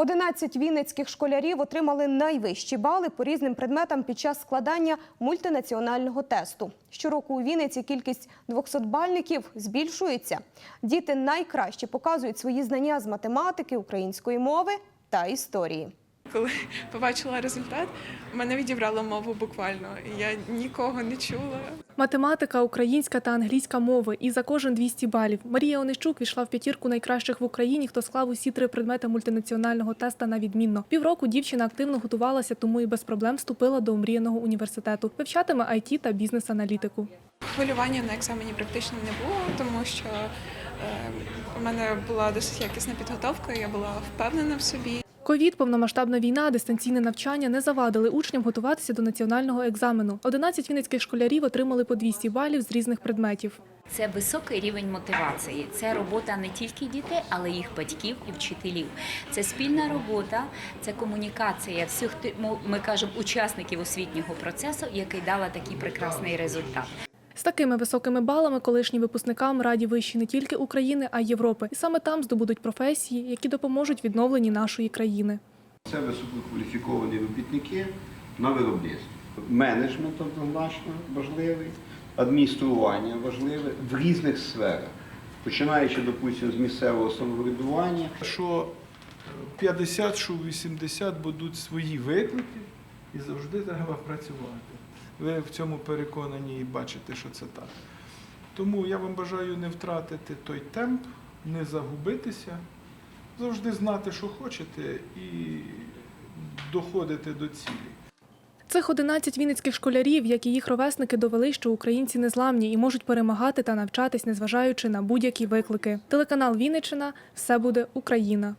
11 вінницьких школярів отримали найвищі бали по різним предметам під час складання мультинаціонального тесту. Щороку у Вінниці кількість 200-бальників збільшується. Діти найкраще показують свої знання з математики, української мови та історії. Коли побачила результат, мене відібрало мову буквально. Я нікого не чула. Математика, українська та англійська мови. І за кожен 200 балів. Марія Онищук війшла в п'ятірку найкращих в Україні, хто склав усі три предмети мультинаціонального теста на відмінно. Півроку дівчина активно готувалася, тому і без проблем вступила до омріяного університету. Вивчатиме IT та бізнес-аналітику. Хвилювання на екзамені практично не було, тому що е, у мене була досить якісна підготовка, я була впевнена в собі. Ковід, повномасштабна війна, дистанційне навчання не завадили учням готуватися до національного екзамену. 11 вінницьких школярів отримали по 200 балів з різних предметів. Це високий рівень мотивації. Це робота не тільки дітей, але й їх батьків і вчителів. Це спільна робота, це комунікація всіх ти- ми кажемо учасників освітнього процесу, який дала такий прекрасний результат. З такими високими балами колишні випускникам раді вищі не тільки України, а й Європи. І саме там здобудуть професії, які допоможуть відновленні нашої країни. Це висококваліфіковані робітники на виробництві. Менеджмент однозначно важливий, адміністрування важливе в різних сферах, починаючи, допустимо, з місцевого самоврядування. що 50, що 80 будуть свої виклики, і завжди треба працювати. Ви в цьому переконані і бачите, що це так. Тому я вам бажаю не втратити той темп, не загубитися, завжди знати, що хочете, і доходити до цілі. Цих 11 вінницьких школярів, як і їх ровесники, довели, що українці незламні і можуть перемагати та навчатись, незважаючи на будь-які виклики. Телеканал Вінниччина – все буде Україна.